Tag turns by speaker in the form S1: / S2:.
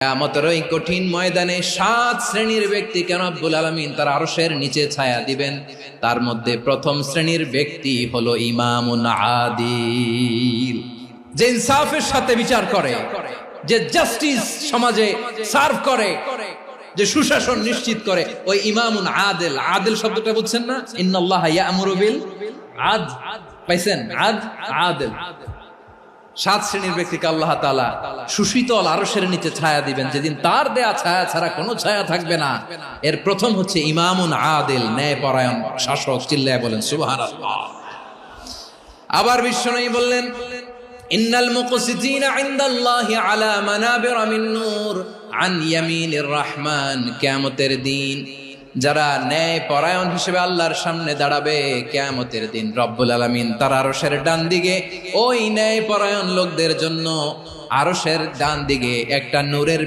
S1: কিয়ামতের ওই কঠিন ময়দানে সাত শ্রেণির ব্যক্তি কেন আলমিন তার নিচে ছায়া দিবেন? তার মধ্যে প্রথম শ্রেণির ব্যক্তি হলো ইমামুন যে ইনসাফের সাথে বিচার করে, যে জাস্টিস সমাজে সার্ভ করে, যে সুশাসন নিশ্চিত করে, ওই ইমামুন আদেল। আদেল শব্দটা বুঝছেন না? বিল আদ। পাইছেন? আদ? আদেল। সাত শ্রেণির ব্যক্তিকে আল্লাহ তালা সুশীতল আরসের নিচে ছায়া দিবেন। যেদিন তার দেয়া ছায়া ছাড়া কোনো ছায়া থাকবে না। এর প্রথম হচ্ছে ইমামুন আদেল ন্যায় পরায়ণ শাসক, চিল্লায় বলেন সুবাহ আবার বিশ্বনবী বললেন, ইন্নাল মুকসিতিনা ইনদাল্লাহি আলা মানাবির মিন নূর আন ইয়ামিনির রহমান। কিয়ামতের দিন যারা ন্যায় পরায়ণ হিসেবে আল্লাহর সামনে দাঁড়াবে, কেয়ামতের দিন রব্বুল আলমিন তার আরসের ডান দিকে ওই ন্যায় পরায়ণ লোকদের জন্য আরসের ডান দিকে একটা নূরের